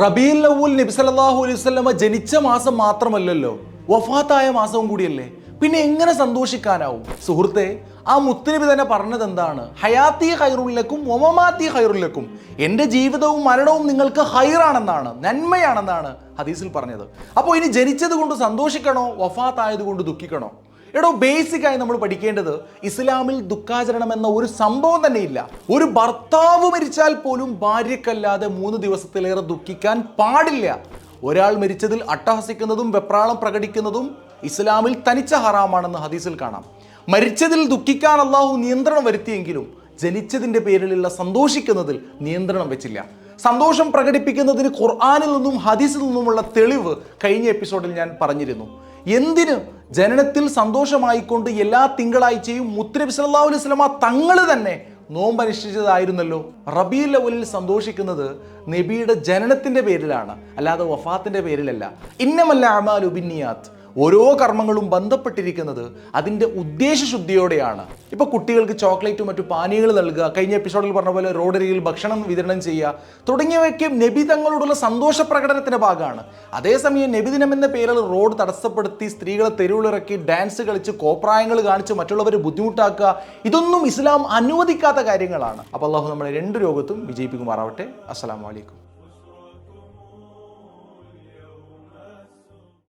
റബീൽ ലവൂൽ നബി സല്ലാഹു അലൈഹി ജനിച്ച മാസം മാത്രമല്ലല്ലോ വഫാത്തായ മാസവും കൂടിയല്ലേ? പിന്നെ എങ്ങനെ സന്തോഷിക്കാനാവും? സുഹൃത്തെ ആ മുത്തുനബി തന്നെ പറഞ്ഞത് എന്താണ്? ഹയാത്തി ഹൈറുല്ലക്കും ഒമമാത്തി ഹൈറുല്ലക്കും എന്റെ ജീവിതവും മരണവും നിങ്ങൾക്ക് ഹൈറാണെന്നാണ് നന്മയാണെന്നാണ് ഹദീസിൽ പറഞ്ഞത്. അപ്പോൾ ഇനി ജനിച്ചത് കൊണ്ട് സന്തോഷിക്കണോ വഫാത്തായത് കൊണ്ട് ദുഃഖിക്കണോ? എടോ ബേസിക്കായി നമ്മൾ പഠിക്കേണ്ടത് ഇസ്ലാമിൽ ദുഃഖാചരണം എന്ന ഒരു സംഭവം തന്നെ ഇല്ല ഒരു ഭർത്താവ് മരിച്ചാൽ പോലും ഭാര്യക്കല്ലാതെ മൂന്ന് ദിവസത്തിലേറെ ദുഃഖിക്കാൻ പാടില്ല. ഒരാൾ മരിച്ചതിൽ അട്ടഹസിക്കുന്നതും വെപ്രാളം പ്രകടിക്കുന്നതും ഇസ്ലാമിൽ തനിച്ച ഹറാമാണെന്ന് ഹദീസിൽ കാണാം. മരിച്ചതിൽ ദുഃഖിക്കാൻ അള്ളാഹു നിയന്ത്രണം വരുത്തിയെങ്കിലും ജനിച്ചതിന്റെ പേരിലുള്ള സന്തോഷിക്കുന്നതിൽ നിയന്ത്രണം വെച്ചില്ല. സന്തോഷം പ്രകടിപ്പിക്കുന്നതിന് ഖുർആാനിൽ നിന്നും ഹദീസിൽ നിന്നുമുള്ള തെളിവ് കഴിഞ്ഞ എപ്പിസോഡിൽ ഞാൻ പറഞ്ഞിരുന്നു. എന്തിന് ജനനത്തിൽ സന്തോഷമായിക്കൊണ്ട് എല്ലാ തിങ്കളാഴ്ചയും മുത്തനബി സല്ലല്ലാഹു അലൈഹി വസല്ലമ തങ്ങൾ തന്നെ നോമ്പ് അനുഷ്ഠിച്ചതായിരുന്നല്ലോ? ലവലിൽ സന്തോഷിക്കുന്നത് നബിയുടെ ജനനത്തിന്റെ പേരിലാണ് അല്ലാതെ വഫാത്തിന്റെ പേരിലല്ല. ഇന്നമല്ല അമാലു ബിന്നിയാത്ത്. ഓരോ കർമ്മങ്ങളും ബന്ധപ്പെട്ടിരിക്കുന്നത് അതിന്റെ ഉദ്ദേശശുദ്ധിയോടെയാണ്. ഇപ്പോൾ കുട്ടികൾക്ക് ചോക്ലേറ്റും മറ്റു പാനീയങ്ങൾ നൽകുക കഴിഞ്ഞ എപ്പിസോഡിൽ പറഞ്ഞ പോലെ റോഡരികിൽ ഭക്ഷണം വിതരണം ചെയ്യുക തുടങ്ങിയവയ്ക്ക് നബി തങ്ങളോടുള്ള സന്തോഷ പ്രകടനത്തിന്റെ ഭാഗമാണ്. അതേസമയം നബിദിനം എന്ന പേരിൽ റോഡ് തടസ്സപ്പെടുത്തി സ്ത്രീകളെ തെരുവിലിറക്കി ഡാൻസ് കളിച്ച് കോപ്രായങ്ങൾ കാണിച്ച് മറ്റുള്ളവരെ ബുദ്ധിമുട്ടാക്കുക ഇതൊന്നും ഇസ്ലാം അനുവദിക്കാത്ത കാര്യങ്ങളാണ്. അപ്പോൾ അള്ളാഹു നമ്മളെ രണ്ട് രോഗത്തും വിജയിപ്പിക്കുമാറാവട്ടെ. അസ്സാം അലൈക്കും.